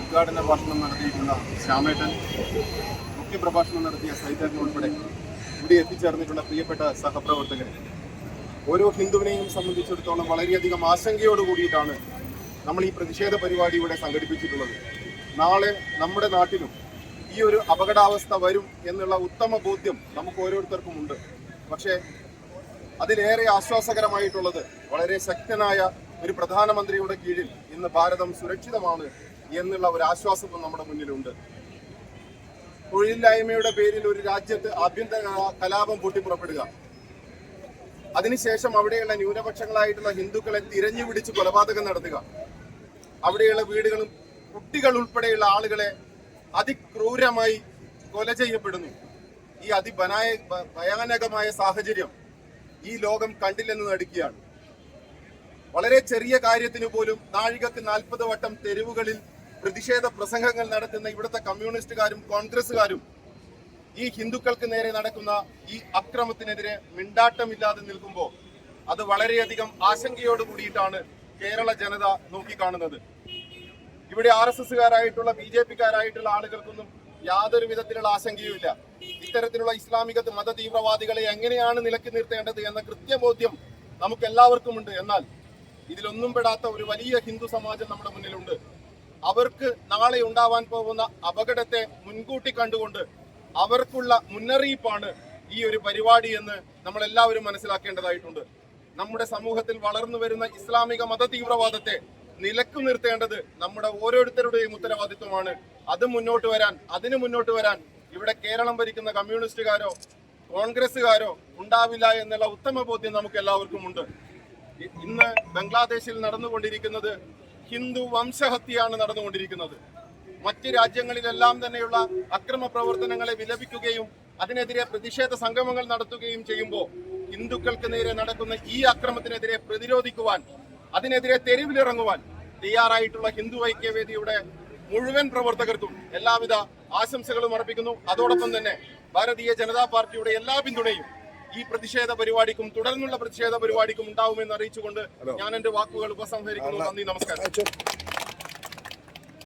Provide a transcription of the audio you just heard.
ഉദ്ഘാടന ഭാഷണം നടത്തിയിട്ടുള്ള ശ്യാമേട്ടൻ മുഖ്യപ്രഭാഷണം നടത്തിയ സൈതൻ ഉൾപ്പെടെ ഇവിടെ എത്തിച്ചേർന്നിട്ടുള്ള പ്രിയപ്പെട്ട സഹപ്രവർത്തകർ. ഓരോ ഹിന്ദുവിനെയും സംബന്ധിച്ചിടത്തോളം വളരെയധികം ആശങ്കയോട് കൂടിയിട്ടാണ് നമ്മൾ ഈ പ്രതിഷേധ പരിപാടി ഇവിടെ സംഘടിപ്പിച്ചിട്ടുള്ളത്. നാളെ നമ്മുടെ നാട്ടിലും ഈ ഒരു അപകടാവസ്ഥ വരും എന്നുള്ള ഉത്തമ ബോധ്യം നമുക്ക് ഓരോരുത്തർക്കും ഉണ്ട് പക്ഷേ അതിലേറെ ആശ്വാസകരമായിട്ടുള്ളത് വളരെ ശക്തനായ ഒരു പ്രധാനമന്ത്രിയുടെ കീഴിൽ ഇന്ന് ഭാരതം സുരക്ഷിതമാണ് എന്നുള്ള ഒരു ആശ്വാസവും നമ്മുടെ മുന്നിലുണ്ട്. തൊഴിലില്ലായ്മയുടെ പേരിൽ ഒരു രാജ്യത്ത് ആഭ്യന്തര കലാപം പൊട്ടിപ്പുറപ്പെടുക അതിനുശേഷം അവിടെയുള്ള ന്യൂനപക്ഷങ്ങളായിട്ടുള്ള ഹിന്ദുക്കളെ തിരഞ്ഞു പിടിച്ച് കൊലപാതകം നടത്തുക. അവിടെയുള്ള വീടുകളും കുട്ടികൾ ഉൾപ്പെടെയുള്ള ആളുകളെ അതിക്രൂരമായി കൊല ചെയ്യപ്പെടുന്നു. ഈ അതിഭനായ ഭയാനകമായ സാഹചര്യം ഈ ലോകം കണ്ടില്ലെന്ന് നടിക്കുകയാണ്. വളരെ ചെറിയ കാര്യത്തിന് പോലും നാഴികക്ക് നാൽപ്പത് വട്ടം തെരുവുകളിൽ പ്രതിഷേധ പ്രസംഗങ്ങൾ നടത്തുന്ന ഇവിടുത്തെ കമ്മ്യൂണിസ്റ്റുകാരും കോൺഗ്രസുകാരും ഈ ഹിന്ദുക്കൾക്ക് നേരെ നടക്കുന്ന ഈ അക്രമത്തിനെതിരെ മിണ്ടാട്ടമില്ലാതെ നിൽക്കുമ്പോൾ അത് വളരെയധികം ആശങ്കയോട് കൂടിയിട്ടാണ് കേരള ജനത നോക്കിക്കാണുന്നത്. ഇവിടെ ആർ എസ് എസ്സുകാരായിട്ടുള്ള ബി ജെ പിക്കാരായിട്ടുള്ള ആളുകൾക്കൊന്നും യാതൊരു വിധത്തിലുള്ള ആശങ്കയുമില്ല. ഇത്തരത്തിലുള്ള ഇസ്ലാമിക മത തീവ്രവാദികളെ എങ്ങനെയാണ് നിലക്കി നിർത്തേണ്ടത് എന്ന കൃത്യബോധ്യം നമുക്ക് എല്ലാവർക്കും ഉണ്ട് എന്നാൽ ഇതിലൊന്നും പെടാത്ത ഒരു വലിയ ഹിന്ദു സമാജം നമ്മുടെ മുന്നിലുണ്ട്. അവർക്ക് നാളെ ഉണ്ടാവാൻ പോകുന്ന അപകടത്തെ മുൻകൂട്ടി കണ്ടുകൊണ്ട് അവർക്കുള്ള മുന്നറിയിപ്പാണ് ഈ ഒരു പരിപാടി എന്ന് നമ്മൾ എല്ലാവരും മനസ്സിലാക്കേണ്ടതായിട്ടുണ്ട്. നമ്മുടെ സമൂഹത്തിൽ വളർന്നു വരുന്ന ഇസ്ലാമിക മത തീവ്രവാദത്തെ നിലക്കു നിർത്തേണ്ടത് നമ്മുടെ ഓരോരുത്തരുടെയും ഉത്തരവാദിത്വമാണ്. അത് മുന്നോട്ട് വരാൻ അതിന് മുന്നോട്ട് വരാൻ ഇവിടെ കേരളം ഭരിക്കുന്ന കമ്മ്യൂണിസ്റ്റുകാരോ കോൺഗ്രസ്സുകാരോ ഉണ്ടാവില്ല എന്നുള്ള ഉത്തമ ബോധ്യം നമുക്ക് എല്ലാവർക്കും ഉണ്ട് ഇന്ന് ബംഗ്ലാദേശിൽ നടന്നുകൊണ്ടിരിക്കുന്നത് ഹിന്ദു വംശഹത്യയാണ് നടന്നുകൊണ്ടിരിക്കുന്നത്. മറ്റ് രാജ്യങ്ങളിലെല്ലാം തന്നെയുള്ള അക്രമ പ്രവർത്തനങ്ങളെ വിലപിക്കുകയും അതിനെതിരെ പ്രതിഷേധ സംഗമങ്ങൾ നടത്തുകയും ചെയ്യുമ്പോൾ ഹിന്ദുക്കൾക്ക് നേരെ നടക്കുന്ന ഈ അക്രമത്തിനെതിരെ പ്രതിരോധിക്കുവാൻ അതിനെതിരെ തെരുവിലിറങ്ങുവാൻ തയ്യാറായിട്ടുള്ള ഹിന്ദു ഐക്യവേദിയുടെ മുഴുവൻ പ്രവർത്തകർക്കും എല്ലാവിധ ആശംസകളും അർപ്പിക്കുന്നു. അതോടൊപ്പം തന്നെ ഭാരതീയ ജനതാ പാർട്ടിയുടെ എല്ലാ പിന്തുണയും ഈ പ്രതിഷേധ പരിപാടിക്കും തുടർന്നുള്ള പ്രതിഷേധ പരിപാടിക്കും ഉണ്ടാവുമെന്ന് അറിയിച്ചുകൊണ്ട് ഞാൻ എന്റെ വാക്കുകൾ ഉപസംഹരിക്കുന്നു. നന്ദി നമസ്കാരം.